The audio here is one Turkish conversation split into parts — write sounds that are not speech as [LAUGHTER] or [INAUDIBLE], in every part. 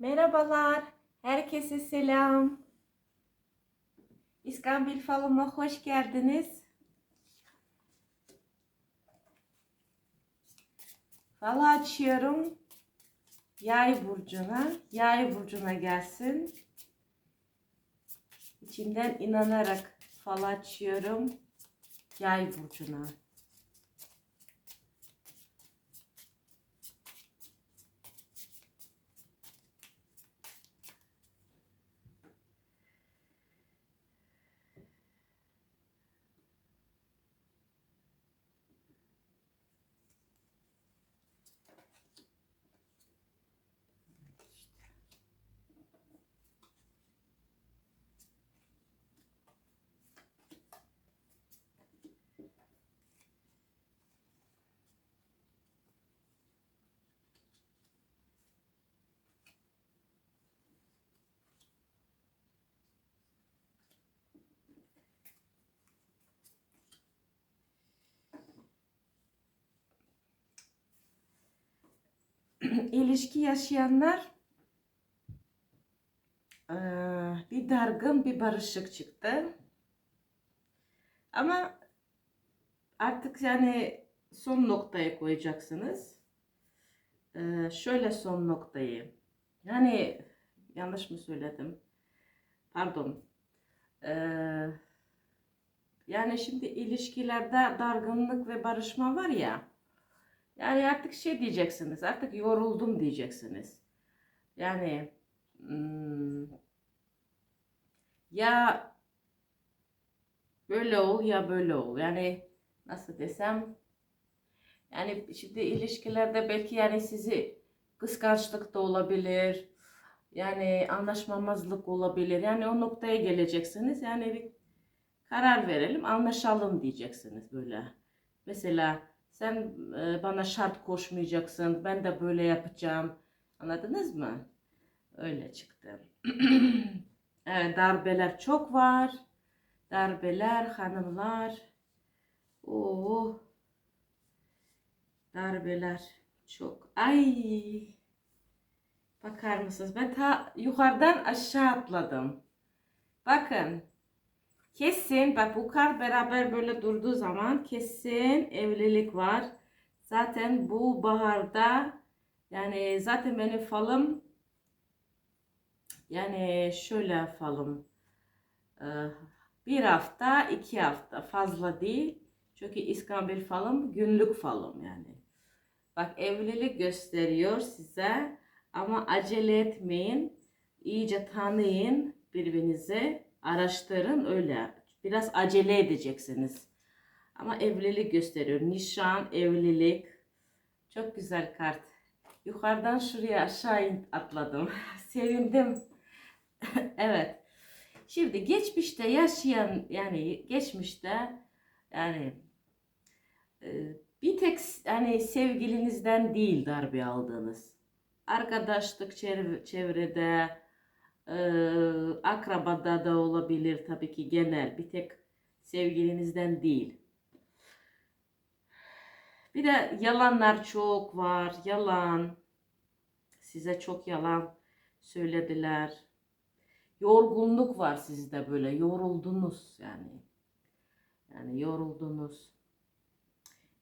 Merhabalar, herkese selam. İskambil falıma hoş geldiniz. Falı açıyorum. Yay burcuna, yay burcuna gelsin. İçimden inanarak falı açıyorum. Yay burcuna. [CLEARS THROAT] ilişki yaşayanlar eee, bir dargın bir barışık çıktı. Ama artık yani son noktaya koyacaksınız. Eee, şöyle son noktayı. Yani yanlış mı söyledim? Pardon. Eee, yani şimdi ilişkilerde dargınlık ve barışma var ya. Yani artık şey diyeceksiniz, artık yoruldum diyeceksiniz. Yani hmm, ya böyle ol ya böyle ol. Yani nasıl desem, yani şimdi ilişkilerde belki yani sizi kıskançlık da olabilir. Yani anlaşmamazlık olabilir. Yani o noktaya geleceksiniz. Yani bir karar verelim, anlaşalım diyeceksiniz böyle. Mesela sen e, bana şart koşmayacaksın. Ben de böyle yapacağım. Anladınız mı? Öyle çıktı. [CLEARS THROAT] evet, darbeler çok var. Darbeler, hanımlar. Oo. Darbeler çok. Ay. Bakar mısınız? Ben ta yukarıdan aşağı atladım. Bakın. Kesin bak bu kart beraber böyle durduğu zaman kesin evlilik var. Zaten bu baharda yani zaten benim falım yani şöyle falım e, bir hafta iki hafta fazla değil. Çünkü İskambil falım günlük falım yani. Bak evlilik gösteriyor size ama acele etmeyin. İyice tanıyın birbirinizi araştırın öyle. Biraz acele edeceksiniz. Ama evlilik gösteriyor. Nişan, evlilik. Çok güzel kart. Yukarıdan şuraya aşağı atladım. [LAUGHS] Sevindim. [LAUGHS] evet. Şimdi geçmişte yaşayan yani geçmişte yani e, bir tek hani sevgilinizden değil darbe aldığınız. Arkadaşlık çevre- çevrede, akrabada da olabilir tabii ki genel bir tek sevgilinizden değil. Bir de yalanlar çok var. Yalan. Size çok yalan söylediler. Yorgunluk var sizde böyle. Yoruldunuz yani. Yani yoruldunuz.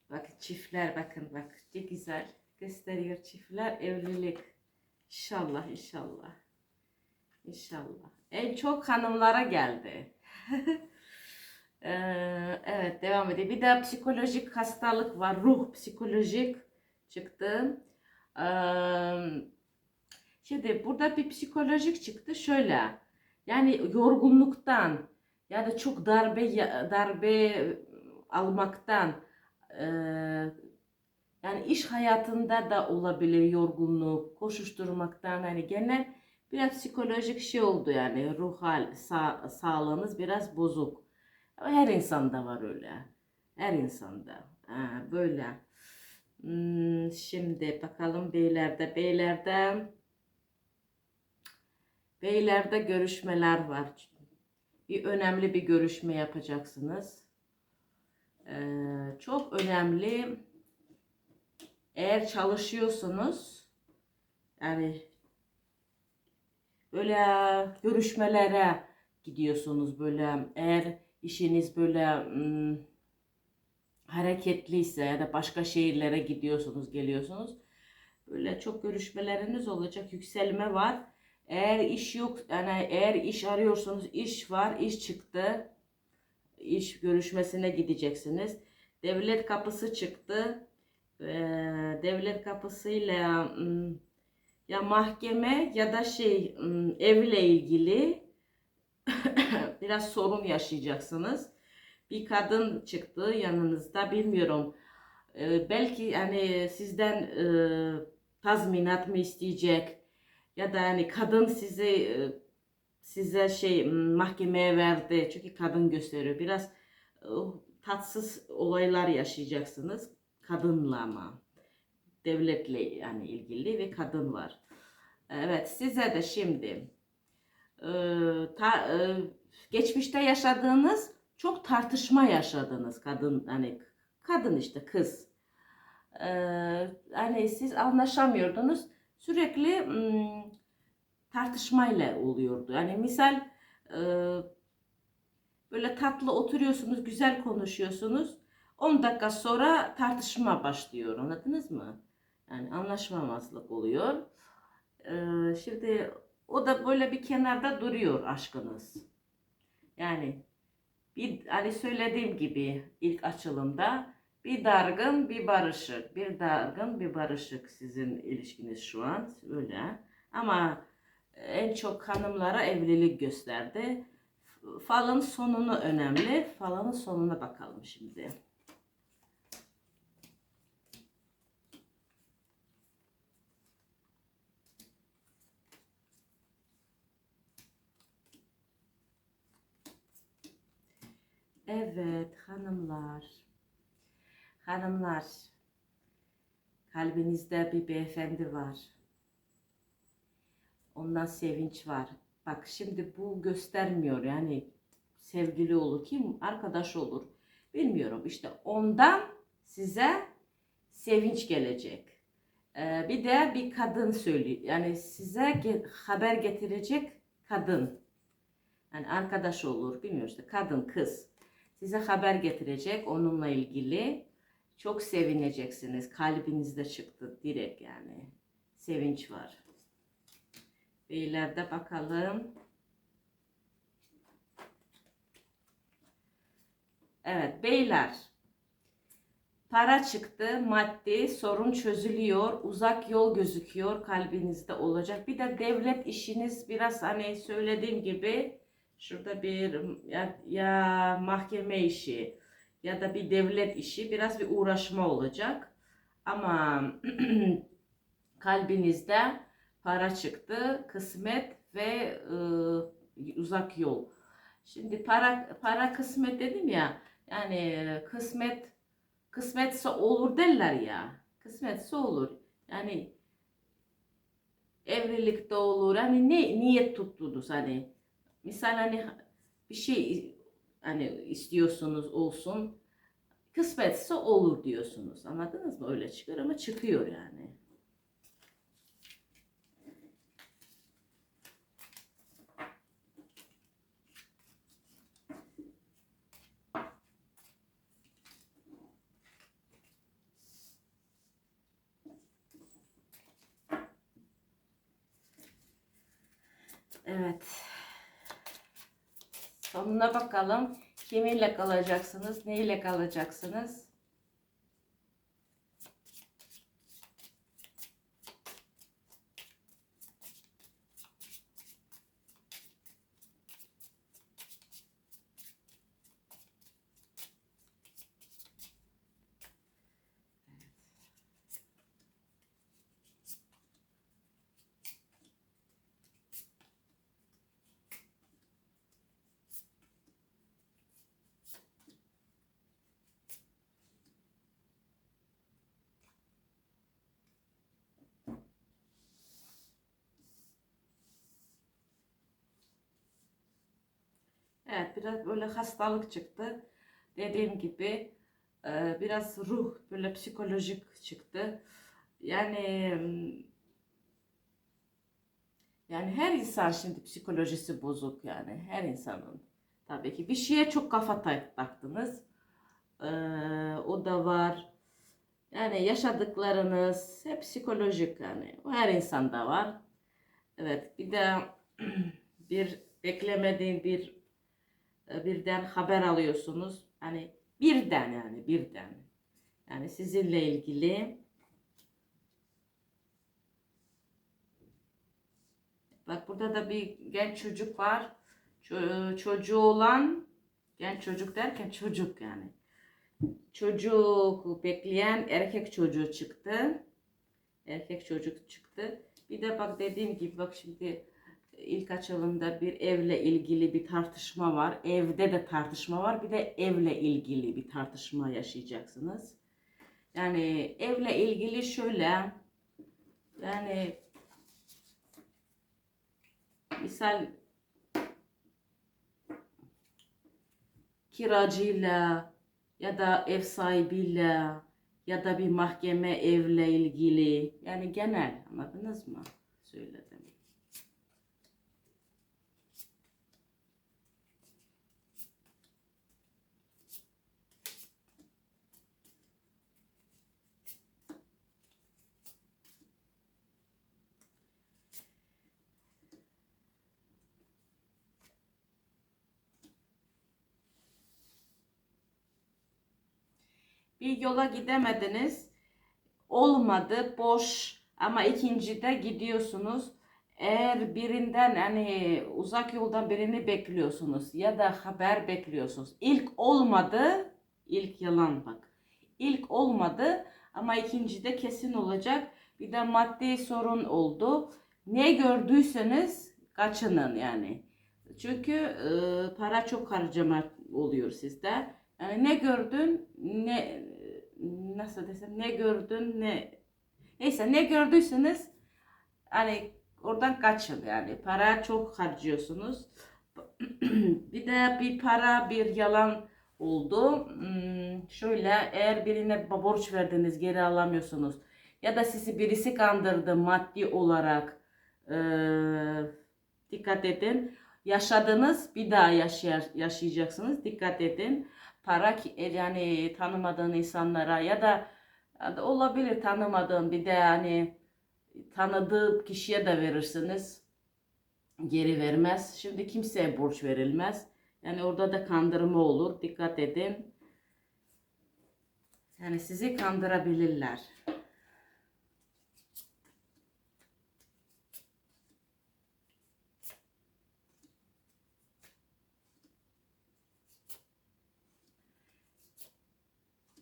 Bakın çiftler bakın bak. Ne güzel gösteriyor çiftler evlilik. İnşallah inşallah. İnşallah. En çok hanımlara geldi. [LAUGHS] Ee, evet devam edelim. Bir de psikolojik hastalık var. Ruh psikolojik çıktı. Ee, şimdi burada bir psikolojik çıktı. Şöyle. Yani yorgunluktan ya da çok darbe darbe almaktan ee, yani iş hayatında da olabilir yorgunluk, koşuşturmaktan hani genel biraz psikolojik şey oldu yani ruh hal sa- sağlığınız biraz bozuk. Ama her insanda var öyle. Her insanda. Ha, böyle. Hmm, şimdi bakalım beylerde. Beylerde beylerde görüşmeler var. Bir önemli bir görüşme yapacaksınız. Ee, çok önemli. Eğer çalışıyorsunuz yani böyle görüşmelere gidiyorsunuz böyle. Eğer işiniz böyle hmm, hareketliyse ya da başka şehirlere gidiyorsunuz geliyorsunuz böyle çok görüşmeleriniz olacak yükselme var. Eğer iş yok yani eğer iş arıyorsunuz iş var iş çıktı iş görüşmesine gideceksiniz. Devlet kapısı çıktı devlet kapısıyla hmm, ya mahkeme ya da şey evle ilgili [LAUGHS] biraz sorun yaşayacaksınız. Bir kadın çıktı yanınızda bilmiyorum. Belki yani sizden tazminat mı isteyecek ya da yani kadın sizi size şey mahkemeye verdi çünkü kadın gösteriyor. Biraz tatsız olaylar yaşayacaksınız kadınla ama devletle yani ilgili ve kadın var. Evet size de şimdi e, ta- e, geçmişte yaşadığınız çok tartışma yaşadınız kadın hani kadın işte kız. E, hani siz anlaşamıyordunuz sürekli mm, tartışmayla oluyordu. Yani misal e, böyle tatlı oturuyorsunuz güzel konuşuyorsunuz 10 dakika sonra tartışma başlıyor anladınız mı? Yani anlaşmamazlık oluyor. Ee, şimdi o da böyle bir kenarda duruyor aşkınız. Yani bir hani söylediğim gibi ilk açılımda bir dargın bir barışık, bir dargın bir barışık sizin ilişkiniz şu an öyle. Ama en çok hanımlara evlilik gösterdi. Falın sonunu önemli. Falın sonuna bakalım şimdi. Evet hanımlar. Hanımlar. Kalbinizde bir beyefendi var. Ondan sevinç var. Bak şimdi bu göstermiyor yani sevgili olur kim arkadaş olur bilmiyorum işte ondan size sevinç gelecek. Ee, bir de bir kadın söylüyor yani size haber getirecek kadın yani arkadaş olur bilmiyorum işte kadın kız size haber getirecek onunla ilgili çok sevineceksiniz kalbinizde çıktı direkt yani sevinç var. Beylerde bakalım. Evet beyler. Para çıktı, maddi sorun çözülüyor, uzak yol gözüküyor kalbinizde olacak. Bir de devlet işiniz biraz hani söylediğim gibi şurada bir ya, ya mahkeme işi ya da bir devlet işi biraz bir uğraşma olacak. Ama [CLEARS THROAT] kalbinizde para çıktı, kısmet ve e, uzak yol. Şimdi para para kısmet dedim ya. Yani kısmet kısmetse olur derler ya. Kısmetse olur. Yani evlilikte olur. Hani ne niyet tuttunuz hani. Misal hani bir şey hani istiyorsunuz olsun. Kısmetse olur diyorsunuz. Anladınız mı? Öyle çıkıyor ama çıkıyor yani. Evet. Sonuna bakalım. Kiminle kalacaksınız? Neyle kalacaksınız? Evet biraz böyle hastalık çıktı. Dediğim gibi e, biraz ruh böyle psikolojik çıktı. Yani Yani her insan şimdi psikolojisi bozuk yani her insanın. Tabii ki bir şeye çok kafa tak- taktınız. Ee, o da var. Yani yaşadıklarınız hep psikolojik yani. O her insanda var. Evet bir de [CLEARS THROAT] bir beklemediğin bir birden haber alıyorsunuz. Hani birden yani birden. Yani sizinle ilgili Bak burada da bir genç çocuk var. Ço- çocuğu olan genç çocuk derken çocuk yani. Çocuk bekleyen erkek çocuğu çıktı. Erkek çocuk çıktı. Bir de bak dediğim gibi bak şimdi ilk açılımda bir evle ilgili bir tartışma var. Evde de tartışma var. Bir de evle ilgili bir tartışma yaşayacaksınız. Yani evle ilgili şöyle yani misal kiracıyla ya da ev sahibiyle ya da bir mahkeme evle ilgili yani genel anladınız mı? Söyledim. Bir yola gidemediniz. Olmadı, boş ama ikincide gidiyorsunuz. Eğer birinden hani uzak yoldan birini bekliyorsunuz ya da haber bekliyorsunuz. İlk olmadı, ilk yalan bak. İlk olmadı ama ikincide kesin olacak. Bir de maddi sorun oldu. Ne gördüyseniz kaçının yani. Çünkü e, para çok harcama oluyor sizde. Yani ne gördün, ne nasıl desem, ne gördün, ne neyse ne gördüyseniz hani oradan kaçın yani. Para çok harcıyorsunuz. [CLEARS THROAT] bir de bir para, bir yalan oldu. Hmm, şöyle eğer birine borç verdiniz geri alamıyorsunuz ya da sizi birisi kandırdı maddi olarak eee, dikkat edin. Yaşadınız bir daha yaşayar, yaşayacaksınız. Dikkat edin. Para e, yani tanımadığın insanlara ya da, ya da olabilir tanımadığın bir de yani tanıdığı kişiye de verirsiniz. Geri vermez. Şimdi kimseye borç verilmez. Yani orada da kandırma olur. Dikkat edin. Yani sizi kandırabilirler.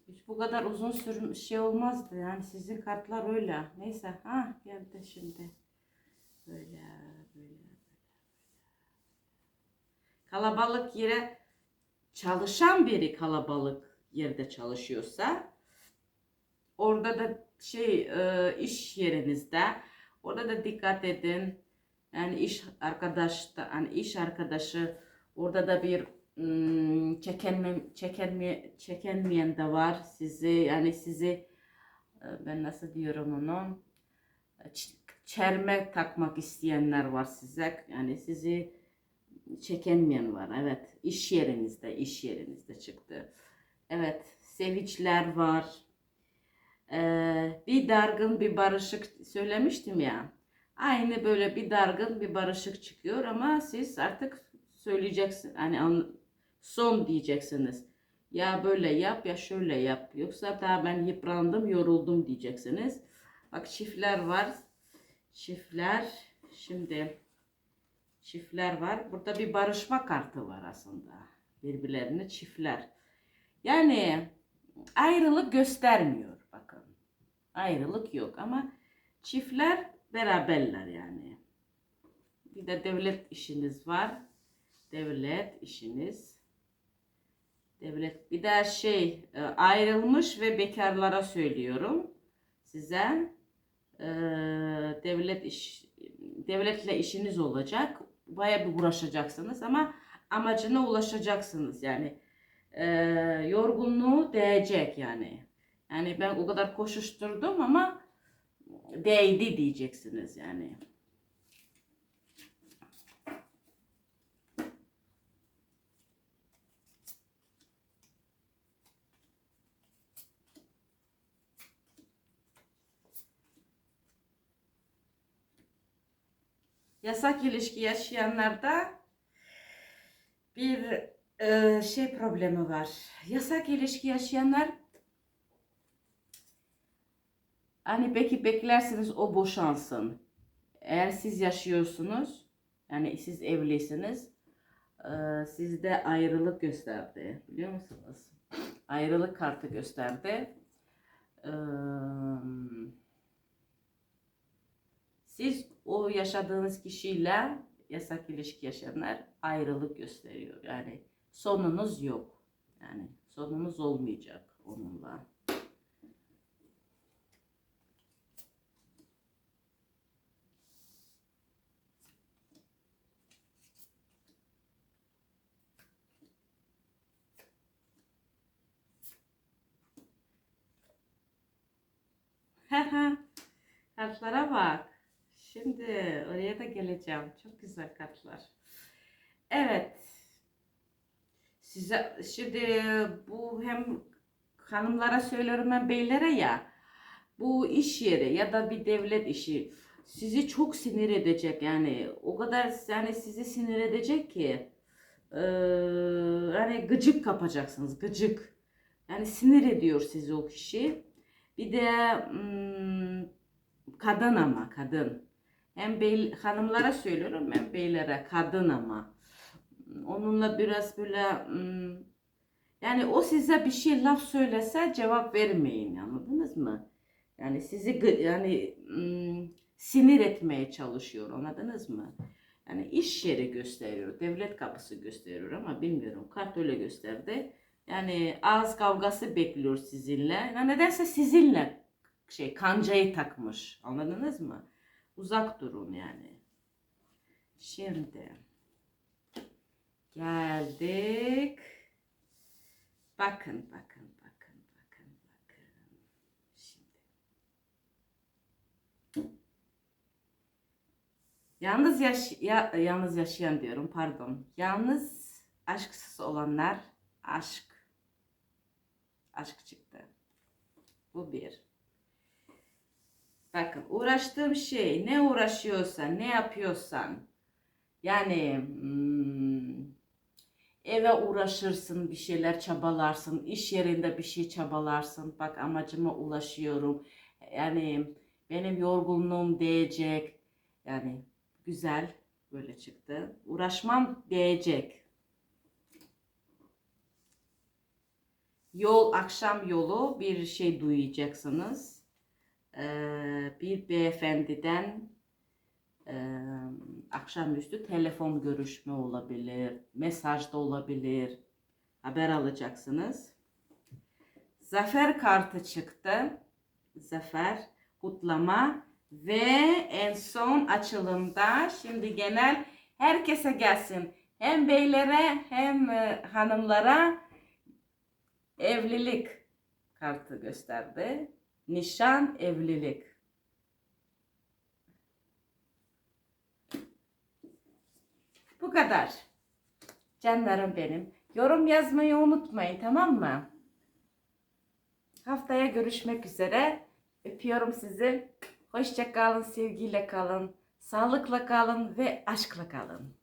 Hiç bu kadar uzun sürüm şey olmazdı. Yani sizin kartlar öyle. Neyse. Ha geldi şimdi. Böyle böyle. Kalabalık yere çalışan biri kalabalık yerde çalışıyorsa orada da şey e, iş yerinizde orada da dikkat edin. Yani iş arkadaş da hani iş arkadaşı orada da bir çekenme, çekenme, çekenmeyen de var. Sizi yani sizi e, ben nasıl diyorum onu? Çerme takmak isteyenler var size. Yani sizi çekenmeyen var. Evet iş yerinizde iş yerinizde çıktı. Evet sevinçler var. Ee, bir dargın bir barışık söylemiştim ya. Aynı böyle bir dargın bir barışık çıkıyor ama siz artık söyleyeceksin hani son diyeceksiniz. Ya böyle yap ya şöyle yap. Yoksa daha ben yıprandım yoruldum diyeceksiniz. Bak çiftler var. Çiftler şimdi çiftler var. Burada bir barışma kartı var aslında birbirlerine çiftler. Yani ayrılık göstermiyor bakın. Ayrılık yok ama çiftler beraberler yani. Bir de devlet işiniz var. Devlet işiniz devlet bir de şey e, ayrılmış ve bekarlara söylüyorum size. E, devlet iş devletle işiniz olacak. Baya bir uğraşacaksınız ama amacına ulaşacaksınız yani. E, yorgunluğu değecek yani. Yani ben o kadar koşuşturdum ama değdi diyeceksiniz yani yasak ilişki yaşayanlarda bir e, şey problemi var. Yasak ilişki yaşayanlar hani belki beklersiniz o boşansın. Eğer siz yaşıyorsunuz yani siz evlisiniz e, sizde ayrılık gösterdi biliyor musunuz? Ayrılık kartı gösterdi. Eee siz o yaşadığınız kişiyle yasak ilişki yaşayanlar ayrılık gösteriyor. Yani sonunuz yok. Yani sonunuz olmayacak onunla. Kartlara bak. Da geleceğim. Çok güzel kartlar. Evet. Size şimdi bu hem hanımlara söylüyorum hem beylere ya. Bu iş yeri ya da bir devlet işi sizi çok sinir edecek yani o kadar yani sizi sinir edecek ki eee yani gıcık kapacaksınız gıcık yani sinir ediyor sizi o kişi bir de hmm, kadın ama kadın hem bey, hanımlara söylüyorum hem beylere kadın ama onunla biraz böyle hmm, yani o size bir şey laf söylese cevap vermeyin anladınız mı? Yani sizi yani hmm, sinir etmeye çalışıyor anladınız mı? Yani iş yeri gösteriyor, devlet kapısı gösteriyor ama bilmiyorum kart öyle gösterdi. Yani ağız kavgası bekliyor sizinle. Yani nedense sizinle şey kancayı takmış. Anladınız mı? Uzak durun yani. Şimdi geldik. Bakın, bakın, bakın, bakın, bakın. Şimdi. Yalnız yaş ya, yalnız yaşayan diyorum pardon. Yalnız aşksız olanlar aşk aşk çıktı. Bu bir. Bakın uğraştığım şey ne uğraşıyorsan ne yapıyorsan yani hmm, eve uğraşırsın bir şeyler çabalarsın iş yerinde bir şey çabalarsın. Bak amacıma ulaşıyorum. Yani benim yorgunluğum değecek. Yani güzel böyle çıktı. Uğraşmam değecek. Yol akşam yolu bir şey duyacaksınız. Ee, bir beyefendiden e, akşamüstü telefon görüşme olabilir, mesaj da olabilir, haber alacaksınız. Zafer kartı çıktı. Zafer, kutlama ve en son açılımda şimdi genel herkese gelsin. Hem beylere hem e, hanımlara evlilik kartı gösterdi. Nişan evlilik. Bu kadar. Canlarım benim. Yorum yazmayı unutmayın tamam mı? Haftaya görüşmek üzere. Öpüyorum sizi. Hoşça kalın, sevgiyle kalın, sağlıkla kalın ve aşkla kalın.